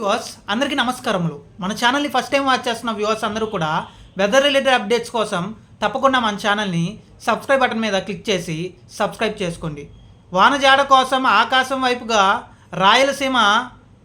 Viewers అందరికీ నమస్కారములు. మన ఛానల్ని ఫస్ట్ టైం వాచ్ చేస్తున్న వ్యూవర్స్ అందరూ కూడా వెదర్ రిలేటెడ్ అప్డేట్స్ కోసం తప్పకుండా మన ఛానల్ని సబ్స్క్రైబ్ బటన్ మీద క్లిక్ చేసి సబ్స్క్రైబ్ చేసుకోండి. వానజాడ కోసం ఆకాశం వైపుగా రాయలసీమ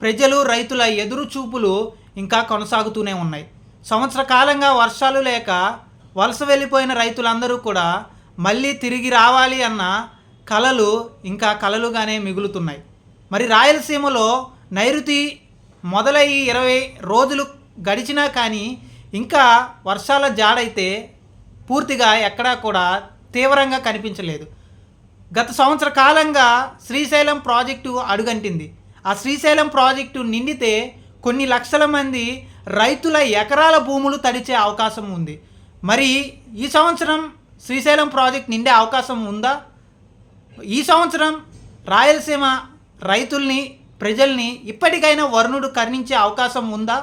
ప్రజలు రైతుల ఎదురు చూపులు ఇంకా కొనసాగుతూనే ఉన్నాయి. సంవత్సర కాలంగా వర్షాలు లేక వలస వెళ్ళిపోయిన రైతులందరూ కూడా మళ్ళీ తిరిగి రావాలి అన్న కలలు ఇంకా కలలుగానే మిగులుతున్నాయి. మరి రాయలసీమలో నైరుతి మొదలయ్యి ఇరవై రోజులు గడిచినా కానీ ఇంకా వర్షాల జాడైతే పూర్తిగా ఎక్కడా కూడా తీవ్రంగా కనిపించలేదు. గత సంవత్సర కాలంగా శ్రీశైలం ప్రాజెక్టు అడుగంటింది. ఆ శ్రీశైలం ప్రాజెక్టు నిండితే కొన్ని లక్షల మంది రైతుల ఎకరాల భూములు తడిచే అవకాశం ఉంది. మరి ఈ సంవత్సరం శ్రీశైలం ప్రాజెక్ట్ నిండే అవకాశం ఉందా? ఈ సంవత్సరం రాయలసీమ రైతుల్ని ప్రజల్ని ఇప్పటికైనా వరుణుడు కర్ణించే అవకాశం ఉందా?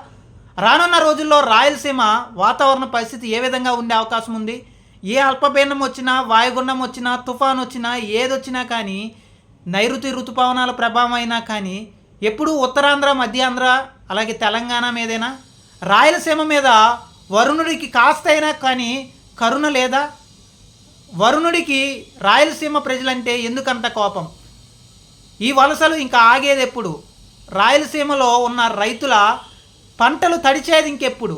రానున్న రోజుల్లో రాయలసీమ వాతావరణ పరిస్థితి ఏ విధంగా ఉండే అవకాశం ఉంది? ఏ అల్పపీడనం వచ్చినా వాయుగుండం వచ్చినా తుఫాన్ వచ్చినా ఏదొచ్చినా కానీ నైరుతి ఋతుపవనాల ప్రభావం అయినా కానీ ఎప్పుడూ ఉత్తరాంధ్ర మధ్యాంధ్ర అలాగే తెలంగాణ మీదేనా? రాయలసీమ మీద వరుణుడికి కాస్తైనా కానీ కరుణ లేదా? వరుణుడికి రాయలసీమ ప్రజలంటే ఎందుకంత కోపం? ఈ వలసలు ఇంకా ఆగేది ఎప్పుడు? రాయలసీమలో ఉన్న రైతుల పంటలు తడిచేది ఇంకెప్పుడు?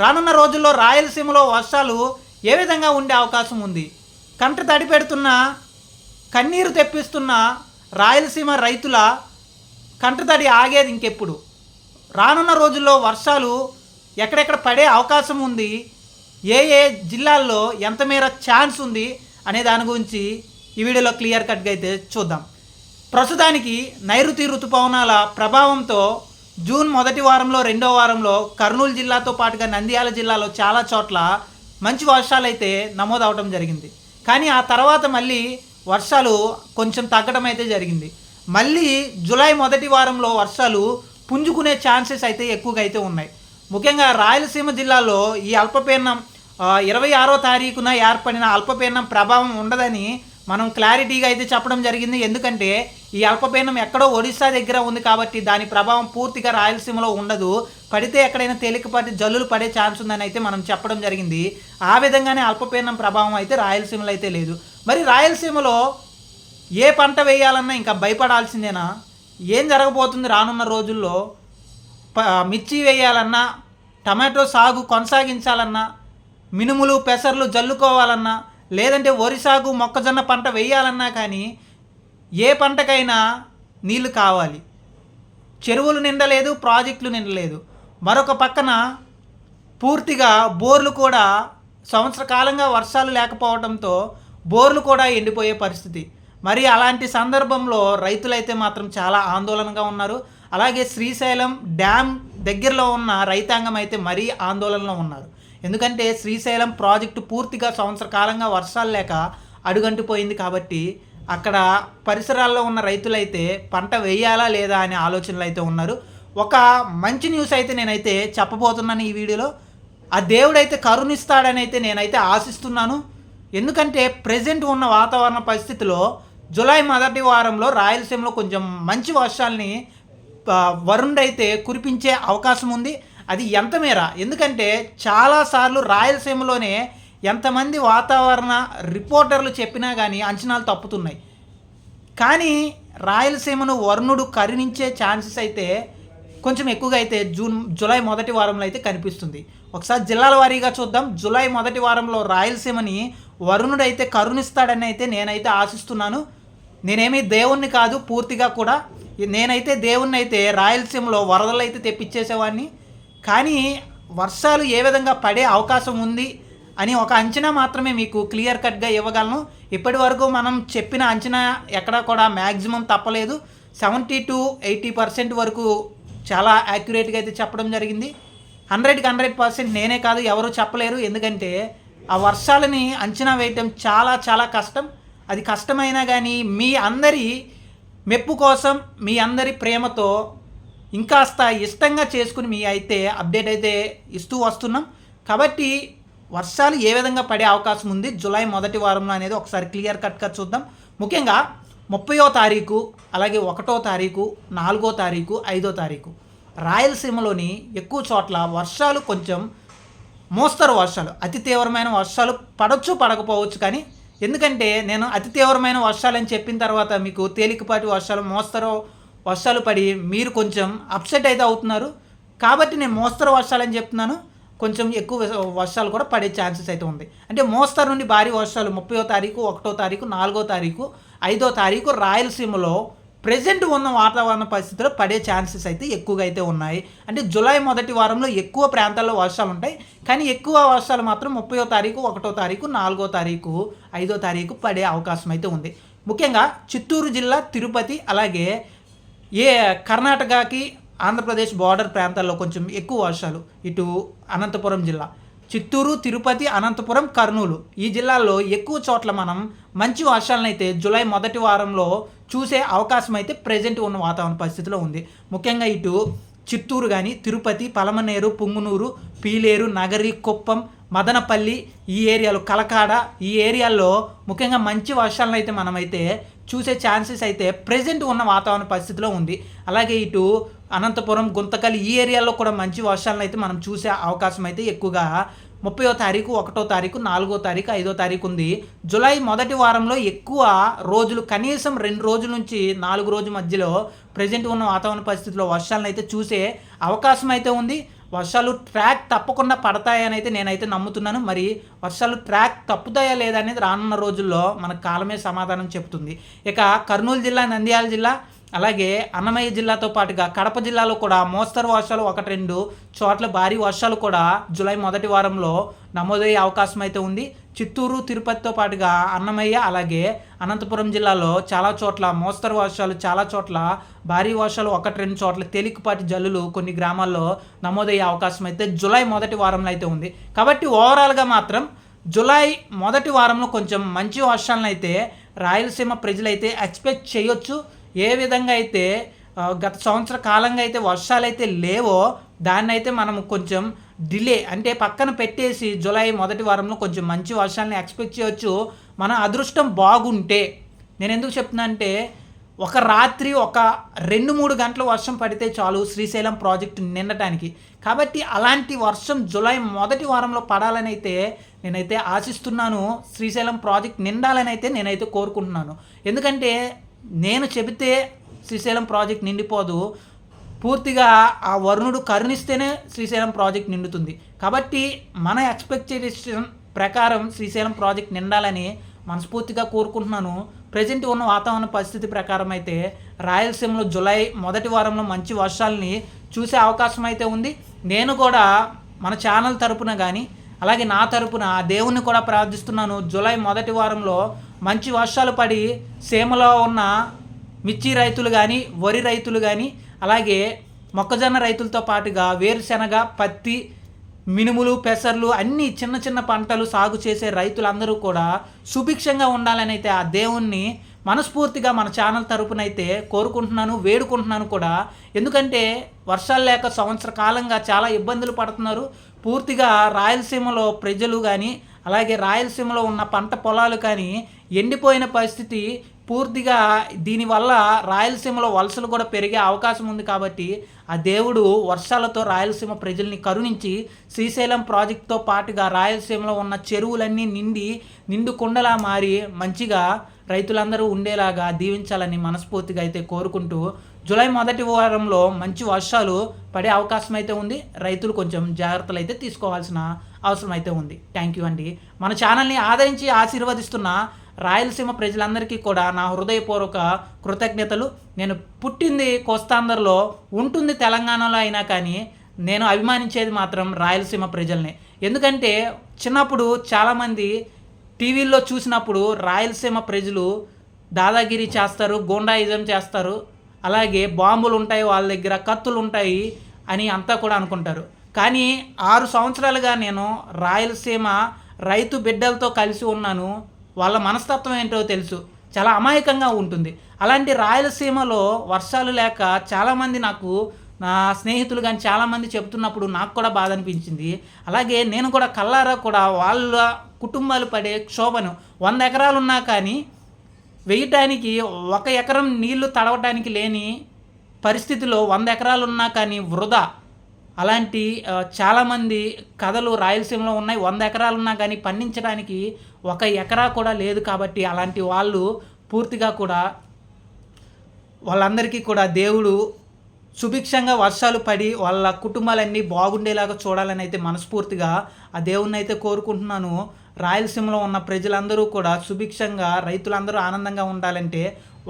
రానున్న రోజుల్లో రాయలసీమలో వర్షాలు ఏ విధంగా ఉండే అవకాశం ఉంది? కంట తడి పెడుతున్న కన్నీరు తెప్పిస్తున్న రాయలసీమ రైతుల కంటతడి ఆగేది ఇంకెప్పుడు? రానున్న రోజుల్లో వర్షాలు ఎక్కడెక్కడ పడే అవకాశం ఉంది? ఏ ఏ జిల్లాల్లో ఎంత మేర ఛాన్స్ ఉంది? అనే దాని గురించి ఈ వీడియోలో క్లియర్ కట్గా అయితే చూద్దాం. ప్రస్తుతానికి నైరుతి ఋతుపవనాల ప్రభావంతో జూన్ మొదటి వారంలో రెండో వారంలో కర్నూలు జిల్లాతో పాటుగా నంద్యాల జిల్లాలో చాలా చోట్ల మంచి వర్షాలు అయితే నమోదవడం జరిగింది. కానీ ఆ తర్వాత మళ్ళీ వర్షాలు కొంచెం తగ్గడం అయితే జరిగింది. మళ్ళీ జూలై మొదటి వారంలో వర్షాలు పుంజుకునే ఛాన్సెస్ అయితే ఎక్కువగా అయితే ఉన్నాయి. ముఖ్యంగా రాయలసీమ జిల్లాలో ఈ అల్పపీడనం ఇరవై ఆరో తారీఖున ఏర్పడిన అల్పపీడనం ప్రభావం ఉండదని మనం క్లారిటీగా అయితే చెప్పడం జరిగింది. ఎందుకంటే ఈ అల్పపీడనం ఎక్కడో ఒడిశా దగ్గర ఉంది కాబట్టి దాని ప్రభావం పూర్తిగా రాయలసీమలో ఉండదు. పడితే ఎక్కడైనా తేలికపాటి జల్లులు పడే ఛాన్స్ ఉందని అయితే మనం చెప్పడం జరిగింది. ఆ విధంగానే అల్పపీడనం ప్రభావం అయితే రాయలసీమలో అయితే లేదు. మరి రాయలసీమలో ఏ పంట వేయాలన్నా ఇంకా భయపడాల్సిందేనా? ఏం జరగబోతుంది రానున్న రోజుల్లో? మిర్చి వేయాలన్నా టమాటో సాగు కొనసాగించాలన్నా మినుములు పెసర్లు జల్లుకోవాలన్నా లేదంటే వరి సాగు మొక్కజొన్న పంట వేయాలన్నా కానీ ఏ పంటకైనా నీళ్ళు కావాలి. చెరువులు నిండలేదు ప్రాజెక్టులు నిండలేదు. మరొక పక్కన పూర్తిగా బోర్లు కూడా సంవత్సర కాలంగా వర్షాలు లేకపోవడంతో బోర్లు కూడా ఎండిపోయే పరిస్థితి. మరి అలాంటి సందర్భంలో రైతులైతే మాత్రం చాలా ఆందోళనగా ఉన్నారు. అలాగే శ్రీశైలం డ్యామ్ దగ్గరలో ఉన్న రైతాంగం అయితే మరీ ఆందోళనలో ఉన్నారు. ఎందుకంటే శ్రీశైలం ప్రాజెక్టు పూర్తిగా సంవత్సర కాలంగా వర్షాలు లేక అడుగంటిపోయింది కాబట్టి అక్కడ పరిసరాల్లో ఉన్న రైతులైతే పంట వేయాలా లేదా అనే ఆలోచనలు అయితే ఉన్నారు. ఒక మంచి న్యూస్ అయితే నేనైతే చెప్పబోతున్నాను ఈ వీడియోలో. ఆ దేవుడైతే కరుణిస్తాడని అయితే నేనైతే ఆశిస్తున్నాను. ఎందుకంటే ప్రజెంట్ ఉన్న వాతావరణ పరిస్థితిలో జూలై మొదటి వారంలో రాయలసీమలో కొంచెం మంచి వర్షాలని వరుణ్ అయితే కురిపించే అవకాశం ఉంది. అది ఎంత మేర? ఎందుకంటే చాలాసార్లు రాయలసీమలోనే ఎంతమంది వాతావరణ రిపోర్టర్లు చెప్పినా కానీ అంచనాలు తప్పుతున్నాయి. కానీ రాయలసీమను వరుణుడు కరుణించే ఛాన్సెస్ అయితే కొంచెం ఎక్కువగా అయితే జూన్ జూలై మొదటి వారంలో అయితే కనిపిస్తుంది. ఒకసారి జిల్లాల వారీగా చూద్దాం. జూలై మొదటి వారంలో రాయలసీమని వరుణుడు అయితే కరుణిస్తాడని అయితే నేనైతే ఆశిస్తున్నాను. నేనేమీ దేవుణ్ణి కాదు పూర్తిగా కూడా నేనైతే దేవుణ్ణి అయితే రాయలసీమలో వరదలు అయితే తెప్పించేసేవాడిని. కానీ వర్షాలు ఏ విధంగా పడే అవకాశం ఉంది అని ఒక అంచనా మాత్రమే మీకు క్లియర్ కట్గా ఇవ్వగలను. ఇప్పటి వరకు మనం చెప్పిన అంచనా ఎక్కడా కూడా మ్యాక్సిమం తప్పలేదు. సెవెంటీ టు ఎయిటీ పర్సెంట్ వరకు చాలా యాక్యురేట్గా అయితే చెప్పడం జరిగింది. హండ్రెడ్కి హండ్రెడ్ పర్సెంట్ నేనే కాదు ఎవరు చెప్పలేరు. ఎందుకంటే ఆ వర్షాలని అంచనా వేయటం చాలా చాలా కష్టం. అది కష్టమైనా కానీ మీ అందరి మెప్పు కోసం మీ అందరి ప్రేమతో ఇంకాస్త ఇష్టంగా చేసుకుని మీ అయితే అప్డేట్ అయితే ఇస్తూ వస్తున్నాం. కాబట్టి వర్షాలు ఏ విధంగా పడే అవకాశం ఉంది? జూలై మొదటి వారంలో అనేది ఒకసారి క్లియర్ కట్గా చూద్దాం. ముఖ్యంగా ముప్పయో తారీఖు అలాగే ఒకటో తారీఖు నాలుగో తారీఖు ఐదో తారీఖు. రాయలసీమలోని ఎక్కువ చోట్ల వర్షాలు కొంచెం మోస్తరు వర్షాలు. అతి తీవ్రమైన వర్షాలు పడవచ్చు పడకపోవచ్చు కానీ ఎందుకంటే నేను అతి తీవ్రమైన వర్షాలు అని చెప్పిన తర్వాత మీకు తేలికపాటి వర్షాలు మోస్తరు వర్షాలు పడి మీరు కొంచెం అప్సెట్ అయితే అవుతున్నారు. కాబట్టి నేను మోస్తరు వర్షాలు అని చెప్తున్నాను. కొంచెం ఎక్కువ వర్షాలు కూడా పడే ఛాన్సెస్ అయితే ఉంది. అంటే మోస్తరు నుండి భారీ వర్షాలు ముప్పయో తారీఖు ఒకటో తారీఖు నాలుగో తారీఖు ఐదో తారీఖు రాయలసీమలో ప్రజెంట్ ఉన్న వాతావరణ పరిస్థితుల్లో పడే ఛాన్సెస్ అయితే ఎక్కువగా అయితే ఉన్నాయి. అంటే జూలై మొదటి వారంలో ఎక్కువ ప్రాంతాల్లో వర్షాలు ఉంటాయి. కానీ ఎక్కువ వర్షాలు మాత్రం ముప్పయో తారీఖు ఒకటో తారీఖు నాలుగో తారీఖు ఐదో తారీఖు పడే అవకాశం అయితే ఉంది. ముఖ్యంగా చిత్తూరు జిల్లా తిరుపతి అలాగే ఏ కర్ణాటకకి ఆంధ్రప్రదేశ్ బార్డర్ ప్రాంతాల్లో కొంచెం ఎక్కువ వర్షాలు ఇటు అనంతపురం జిల్లా. చిత్తూరు తిరుపతి అనంతపురం కర్నూలు. ఈ జిల్లాల్లో ఎక్కువ చోట్ల మనం మంచి వర్షాలనైతే జూలై మొదటి వారంలో చూసే అవకాశం అయితే ప్రజెంట్ ఉన్న వాతావరణ పరిస్థితిలో ఉంది. ముఖ్యంగా ఇటు చిత్తూరు కానీ తిరుపతి పలమనేరు పుంగునూరు పీలేరు నగరి కుప్పం మదనపల్లి ఈ ఏరియాలో కలకాడ ఈ ఏరియాల్లో ముఖ్యంగా మంచి వర్షాలను అయితే మనమైతే చూసే ఛాన్సెస్ అయితే ప్రజెంట్ ఉన్న వాతావరణ పరిస్థితిలో ఉంది. అలాగే ఇటు అనంతపురం గుంతకల్ ఈ ఏరియాలో కూడా మంచి వర్షాలను అయితే మనం చూసే అవకాశం అయితే ఎక్కువగా ముప్పయో తారీఖు ఒకటో తారీఖు నాలుగో తారీఖు ఐదో తారీఖు ఉంది. జూలై మొదటి వారంలో ఎక్కువ రోజులు కనీసం రెండు రోజుల నుంచి నాలుగు రోజు మధ్యలో ప్రజెంట్ ఉన్న వాతావరణ పరిస్థితుల్లో వర్షాలను అయితే చూసే అవకాశం అయితే ఉంది. వర్షాలు ట్రాక్ తప్పకుండా పడతాయని అయితే నేనైతే నమ్ముతున్నాను. మరి వర్షాలు ట్రాక్ తప్పుతాయా లేదా అనేది రానున్న రోజుల్లో మన కాలమే సమాధానం చెప్తుంది ఇక కర్నూలు జిల్లా నంద్యాల జిల్లా అలాగే అన్నమయ్య జిల్లాతో పాటుగా కడప జిల్లాలో కూడా మోస్తరు వర్షాలు ఒకటి రెండు చోట్ల భారీ వర్షాలు కూడా జూలై మొదటి వారంలో నమోదయ్యే అవకాశం అయితే ఉంది. చిత్తూరు తిరుపతితో పాటుగా అన్నమయ్య అలాగే అనంతపురం జిల్లాలో చాలా చోట్ల మోస్తరు వర్షాలు చాలా చోట్ల భారీ వర్షాలు ఒకటి రెండు చోట్ల తేలికపాటి జల్లులు కొన్ని గ్రామాల్లో నమోదయ్యే అవకాశం అయితే జూలై మొదటి వారంలో అయితే ఉంది. కాబట్టి ఓవరాల్గా మాత్రం జూలై మొదటి వారంలో కొంచెం మంచి వర్షాలను అయితే రాయలసీమ ప్రజలైతే ఎక్స్పెక్ట్ చేయొచ్చు. ఏ విధంగా అయితే గత సంవత్సర కాలంగా అయితే వర్షాలు అయితే లేవో దాన్ని అయితే మనం కొంచెం డిలే అంటే పక్కన పెట్టేసి జూలై మొదటి వారంలో కొంచెం మంచి వర్షాలని ఎక్స్పెక్ట్ చేయొచ్చు. మన అదృష్టం బాగుంటే నేను ఎందుకు చెప్తున్నా అంటే ఒక రాత్రి ఒక రెండు మూడు గంటల వర్షం పడితే చాలు శ్రీశైలం ప్రాజెక్టు నిండటానికి. కాబట్టి అలాంటి వర్షం జూలై మొదటి వారంలో పడాలని అయితే నేనైతే ఆశిస్తున్నాను శ్రీశైలం ప్రాజెక్ట్ నిండాలని అయితే నేనైతే కోరుకుంటున్నాను. ఎందుకంటే నేను చెబితే శ్రీశైలం ప్రాజెక్ట్ నిండిపోదు. పూర్తిగా ఆ వరుణుడు కరుణిస్తేనే శ్రీశైలం ప్రాజెక్ట్ నిండుతుంది. కాబట్టి మన ఎక్స్పెక్టేషన్ ప్రకారం శ్రీశైలం ప్రాజెక్ట్ నిండాలని మనస్ఫూర్తిగా కోరుకుంటున్నాను. ప్రజెంట్ ఉన్న వాతావరణ పరిస్థితి ప్రకారం అయితే రాయలసీమలో జులై మొదటి వారంలో మంచి వర్షాలని చూసే అవకాశం అయితే ఉంది. నేను కూడా మన ఛానల్ తరపున కానీ అలాగే నా తరపున ఆ దేవుణ్ణి కూడా ప్రార్థిస్తున్నాను. జూలై మొదటి వారంలో మంచి వర్షాలు పడి సీమలో ఉన్న మిర్చి రైతులు కానీ వరి రైతులు కానీ అలాగే మొక్కజొన్న రైతులతో పాటుగా వేరుశెనగ పత్తి మినుములు పెసర్లు అన్ని చిన్న చిన్న పంటలు సాగు చేసే రైతులందరూ కూడా సుభిక్షంగా ఉండాలని అయితే ఆ దేవుణ్ణి మనస్ఫూర్తిగా మన ఛానల్ తరపున అయితే కోరుకుంటున్నాను వేడుకుంటున్నాను కూడా. ఎందుకంటే వర్షాలు లేక సంవత్సర కాలంగా చాలా ఇబ్బందులు పడుతున్నారు. పూర్తిగా రాయలసీమలో ప్రజలు కానీ అలాగే రాయలసీమలో ఉన్న పంట పొలాలు కానీ ఎండిపోయిన పరిస్థితి పూర్తిగా దీనివల్ల రాయలసీమలో వలసలు కూడా పెరిగే అవకాశం ఉంది కాబట్టి ఆ దేవుడు వర్షాలతో రాయలసీమ ప్రజల్ని కరుణించి శ్రీశైలం ప్రాజెక్టుతో పాటుగా రాయలసీమలో ఉన్న చెరువులన్నీ నిండి నిండు కుండలా మారి మంచిగా రైతులందరూ ఉండేలాగా దీవించాలని మనస్ఫూర్తిగా అయితే కోరుకుంటూ జూలై మొదటి వారంలో మంచి వర్షాలు పడే అవకాశం అయితే ఉంది. రైతులు కొంచెం జాగ్రత్తలు అయితే తీసుకోవాల్సిన అవసరమైతే ఉంది. థ్యాంక్ యూ అండి. మన ఛానల్ని ఆదరించి ఆశీర్వదిస్తున్న రాయలసీమ ప్రజలందరికీ కూడా నా హృదయపూర్వక కృతజ్ఞతలు. నేను పుట్టింది కోస్తాంధ్రలో ఉంటుంది తెలంగాణలో అయినా కానీ నేను అభిమానించేది మాత్రం రాయలసీమ ప్రజల్ని. ఎందుకంటే చిన్నప్పుడు చాలామంది టీవీల్లో చూసినప్పుడు రాయలసీమ ప్రజలు దాదాగిరి చేస్తారు గోండాయిజం చేస్తారు అలాగే బాంబులు ఉంటాయి వాళ్ళ దగ్గర కత్తులు ఉంటాయి అని అంతా కూడా అనుకుంటారు. కానీ ఆరు సంవత్సరాలుగా నేను రాయలసీమ రైతు బిడ్డలతో కలిసి ఉన్నాను. వాళ్ళ మనస్తత్వం ఏంటో తెలుసు. చాలా అమాయకంగా ఉంటుంది. అలాంటి రాయలసీమలో వర్షాలు లేక చాలామంది నాకు నా స్నేహితులు కానీ చాలామంది చెప్తున్నప్పుడు నాకు కూడా బాధ అనిపించింది. అలాగే నేను కూడా కల్లారా కూడా వాళ్ళ కుటుంబాలు పడే క్షోభను వంద ఎకరాలు ఉన్నా కానీ వేయటానికి ఒక ఎకరం నీళ్ళు తడవటానికి లేని పరిస్థితిలో వంద ఎకరాలు ఉన్నా కానీ వృధా. అలాంటి చాలామంది కథలు రాయలసీమలో ఉన్నాయి. వంద ఎకరాలు ఉన్నా కానీ పండించడానికి ఒక ఎకరా కూడా లేదు కాబట్టి అలాంటి వాళ్ళు పూర్తిగా కూడా వాళ్ళందరికీ కూడా దేవుడు సుభిక్షంగా వర్షాలు పడి వాళ్ళ కుటుంబాలన్నీ బాగుండేలాగా చూడాలని అయితే మనస్ఫూర్తిగా ఆ దేవుణ్ణి అయితే కోరుకుంటున్నాను. రాయలసీమలో ఉన్న ప్రజలందరూ కూడా సుభిక్షంగా రైతులందరూ ఆనందంగా ఉండాలంటే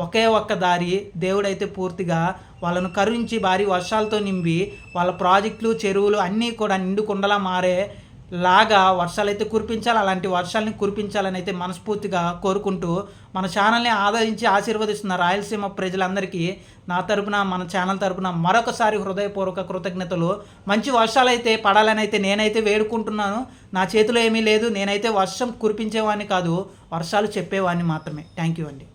ఒకే ఒక్క దారి దేవుడైతే పూర్తిగా వాళ్ళను కరుణించి భారీ వర్షాలతో నింపి వాళ్ళ ప్రాజెక్టులు చెరువులు అన్నీ కూడా నిండు కుండలా మారే లాగా వర్షాలు అయితే కురిపించాలి. అలాంటి వర్షాలని కురిపించాలని అయితే మనస్ఫూర్తిగా కోరుకుంటూ మన ఛానల్ని ఆదరించి ఆశీర్వదిస్తున్న రాయలసీమ ప్రజలందరికీ నా తరపున మన ఛానల్ తరపున మరొకసారి హృదయపూర్వక కృతజ్ఞతలు. మంచి వర్షాలు అయితే పడాలని అయితే నేనైతే వేడుకుంటున్నాను. నా చేతిలో ఏమీ లేదు. నేనైతే వర్షం కురిపించేవాడిని కాదు. వర్షాలు చెప్పేవాడిని మాత్రమే. థ్యాంక్ యూ అండి.